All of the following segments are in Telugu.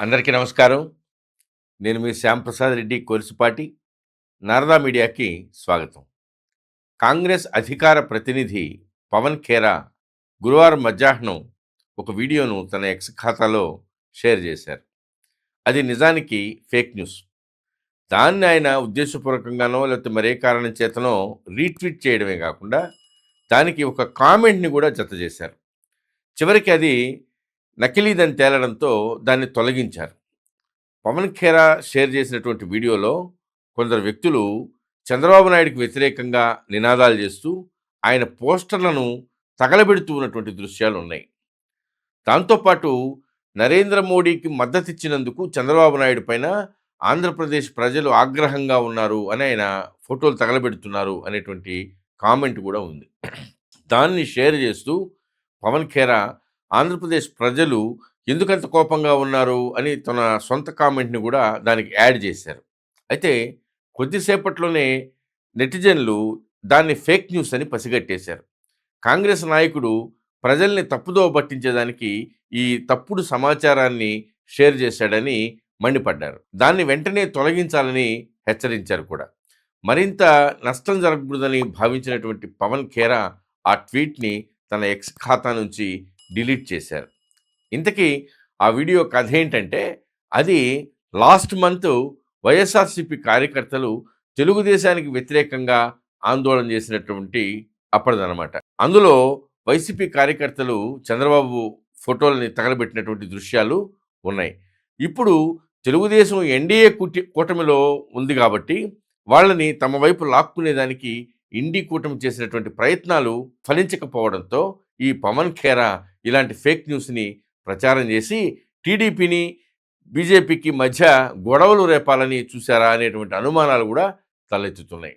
అందరికీ నమస్కారం. నేను మీ శ్యాంప్రసాద్ రెడ్డి కొలుసుపాటి. నారదా మీడియాకి స్వాగతం. కాంగ్రెస్ అధికార ప్రతినిధి పవన్ ఖేరా గురువారం మధ్యాహ్నం ఒక వీడియోను తన ఎక్స్ ఖాతాలో షేర్ చేశారు. అది నిజానికి ఫేక్ న్యూస్. దాన్ని ఆయన ఉద్దేశపూర్వకంగానో లేకపోతే మరే కారణం చేతనో రీట్వీట్ చేయడమే కాకుండా దానికి ఒక కామెంట్ని కూడా జత చేశారు. చివరికి అది నకిలీదని తేలడంతో దాన్ని తొలగించారు. పవన్ ఖేరా షేర్ చేసినటువంటి వీడియోలో కొందరు వ్యక్తులు చంద్రబాబు నాయుడుకి వ్యతిరేకంగా నినాదాలు చేస్తూ ఆయన పోస్టర్లను తగలబెడుతూ ఉన్నటువంటి దృశ్యాలు ఉన్నాయి. దాంతోపాటు నరేంద్ర మోడీకి మద్దతు ఇచ్చినందుకు చంద్రబాబు నాయుడు పైన ఆంధ్రప్రదేశ్ ప్రజలు ఆగ్రహంగా ఉన్నారు అని ఆయన ఫోటోలు తగలబెడుతున్నారు అనేటువంటి కామెంట్ కూడా ఉంది. దాన్ని షేర్ చేస్తూ పవన్ ఖేరా ఆంధ్రప్రదేశ్ ప్రజలు ఎందుకంత కోపంగా ఉన్నారు అని తన సొంత కామెంట్ని కూడా దానికి యాడ్ చేశారు. అయితే కొద్దిసేపట్లోనే నెటిజన్లు దాన్ని ఫేక్ న్యూస్ అని పసిగట్టేశారు. కాంగ్రెస్ నాయకుడు ప్రజల్ని తప్పుదోవ పట్టించేదానికి ఈ తప్పుడు సమాచారాన్ని షేర్ చేశాడని మండిపడ్డారు. దాన్ని వెంటనే తొలగించాలని హెచ్చరించారు కూడా. మరింత నష్టం జరగకూడదని భావించినటువంటి పవన్ ఖేరా ఆ ట్వీట్ని తన ఎక్స్ ఖాతా నుంచి డిలీట్ చేశారు. ఇంతకీ ఆ వీడియో కథ ఏంటంటే అది లాస్ట్ మంత్ వైఎస్ఆర్సిపి కార్యకర్తలు తెలుగుదేశానికి వ్యతిరేకంగా ఆందోళన చేసినటువంటి అప్పటిదనమాట అందులో వైసీపీ కార్యకర్తలు చంద్రబాబు ఫోటోలని తగలబెట్టినటువంటి దృశ్యాలు ఉన్నాయి. ఇప్పుడు తెలుగుదేశం ఎన్డీఏ కూటి కూటమిలో ఉంది కాబట్టి వాళ్ళని తమ వైపు లాక్కునేదానికి ఇండి కూటమి చేసినటువంటి ప్రయత్నాలు ఫలించకపోవడంతో ఈ పవన్ ఖేరా ఇలాంటి ఫేక్ న్యూస్ని ప్రచారం చేసి టీడీపీని బీజేపీకి మధ్య గొడవలు రేపాలని చూశారా అనేటువంటి అనుమానాలు కూడా తలెత్తుతున్నాయి.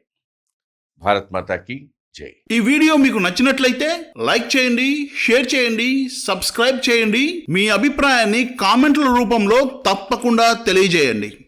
భారత్ మాతాకి జై. ఈ వీడియో మీకు నచ్చినట్లయితే లైక్ చేయండి షేర్ చేయండి సబ్స్క్రైబ్ చేయండి. మీ అభిప్రాయాన్ని కామెంట్ల రూపంలో తప్పకుండా తెలియజేయండి.